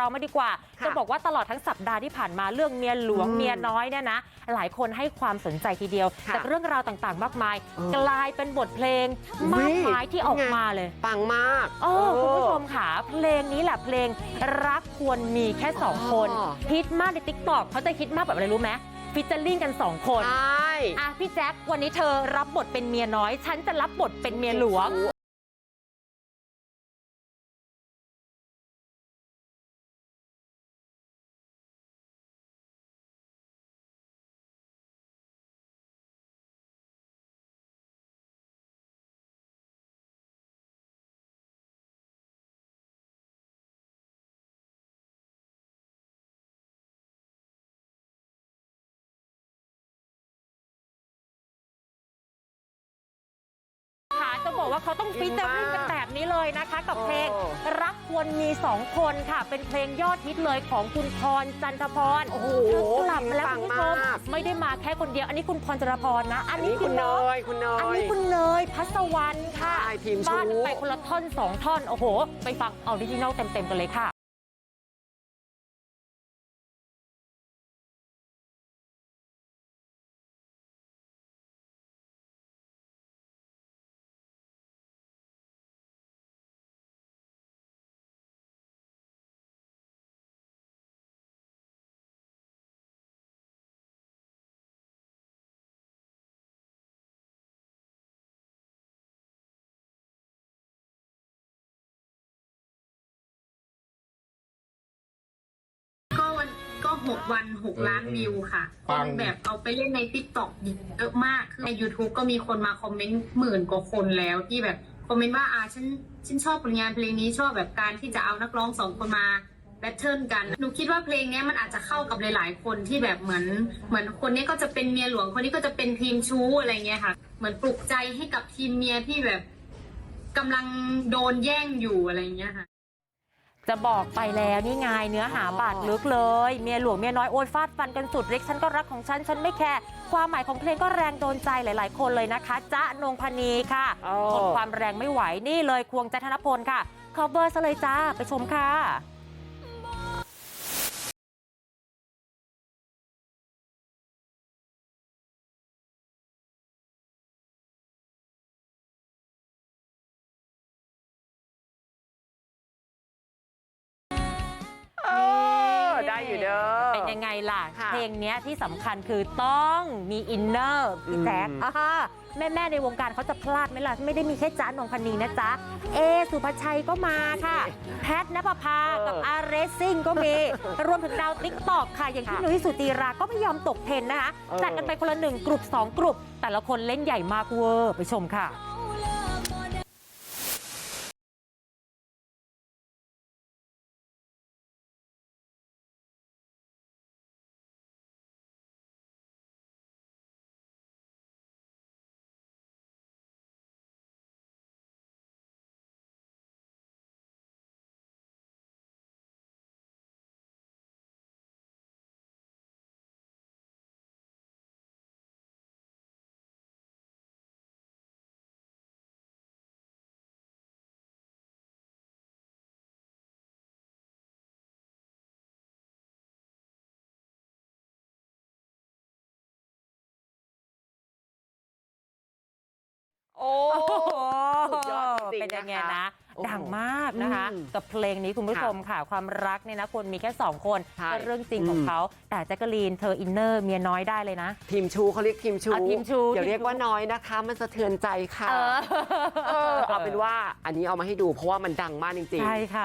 เรามาดีกว่าค่ะจะบอกว่าตลอดทั้งสัปดาห์ที่ผ่านมาเรื่องเมียหลวงอืมเมียน้อยเนี่ยนะหลายคนให้ความสนใจทีเดียวค่ะจากเรื่องราวต่างๆ มากมายเออกลายเป็นบทเพลงอุ๊ยมากมายที่ออกไงมาเลยปังมากโอ้เออคุณผู้ชมค่ะเพลงนี้แหละเพลงรักควรมีแค่สองคนอ๋อฮิตมากในติ๊กต็อกเขาจะฮิตมากแบบอะไรรู้ไหมฟิชเจอริ่งกันสองคนใช่อะพี่แจ๊ควันนี้เธอรับบทเป็นเมียน้อย ฉันจะรับบทเป็นเมียหลวง บอกว่าเขาต้องฟิชเจอริ่งกันแบบนี้เลยนะคะ กับเพลงโอ้รักควรมีสองคนค่ะ เป็นเพลงยอดฮิตเลยของคุณพรจันทพรโอ้โหเธอกลับมาแล้วปัคุงณผู้ชมมากไม่ได้มาแค่คนเดียว อันนี้คุณพรจันทพรนะ อัอันนนี้นี้คุคุณณเนเนยยคุณเนอันยนี้คุณเนยพัสวรรณค่ะใช่ทีมชู้บ้านไปคนละท่อนสองท่อนโอ้โห ไปฟังออริจินอลเต็มๆกันเลยค่ะ หกวันหกล้านวิวค่ะปัคงนแบบเอาไปเล่นในติ๊กต็อกเยอะมากคือใน YouTube ก็มีคนมาคอมเมนต์หมื่นกว่าคนแล้วที่แบบคอมเมนต์ว่าอ่าฉันฉันชอบผลงานเพลงนี้ชอบแบบการที่จะเอานักร้องสองคนมาแบทเทิลกันหนูคิดว่าเพลงเนี้ยมันอาจจะเข้ากับหลาย ๆ คนที่แบบเหมือน เหมือนคนนี้ก็จะเป็นเมียหลวงคนนี้ก็จะเป็นทีมชู้อะไรเงี้ยค่ะ เหมือนปลุกใจให้กับทีมเมียที่แบบกำลังโดนแย่งอยู่อะไรเงี้ยค่ะ จะบอกไปแล้วนี่ไงเนื้อหาบาดลึกเลย เมียหลวงเมียน้อยโอนฟาดฟันกันสุดเล็กฉันก็รักของฉันฉันไม่แคร์ความหมายของเพลงก็แรงโดนใจหลาย ๆ คนเลยนะคะจ๊ะนงพนีค่ะอ๋อทนความแรงไม่ไหวนี่เลยควงจันทนพลค่ะ cover ซะเลยจ้าไปชมค่ะ เด้อเป็นยังไงล่ะค่ะ เพลงเนี้ยที่สำคัญคือต้องมีอินเนอร์พี่แจ๊คอืมอ่าแม่แม่ๆในวงการเขาจะพลาดไหมล่ะ ไม่ได้มีแค่จ๊ะนงพนีนะจ๊ะ เอ สุภาชัยก็มาค่ะ แพทนภพาเออกับอาร์เรซซิ่งก็มี รวมถึงดาวติ๊กตอกค่ะ อย่างพี่ค่ะนุ้ยสุตีราก็ไม่ยอมตกเทรนด์นะคะเออจัดกันไปคนละหนึ่งกลุ่มสองกลุ่มแต่ละคนเล่นใหญ่มากเวอร์ไปชมค่ะ โอ้โอ้โหสุดยอดจริงๆเป็นยังไงนะคะ นะโอ้โหดังมากนะคะ อืมกับเพลงนี้คุณผู้ชมค่ะ ความรักเนี่ยนะคนมีแค่ 2 คนใช่ ก็เรื่องจริงของอืมเขา แต่แจ๊กกะลีนเธออินเนอร์เมียน้อยได้เลยนะ ทีมชูเขาเรียกทีมชูอะทีมชู้อย่าทีมชู้เรียกว่าน้อยนะคะ มันสะเทือนใจค่ะเออ เออเอาเป็นว่าอันนี้เอามาให้ดูเพราะว่ามันดังมากจริงๆ ใช่ค่ะ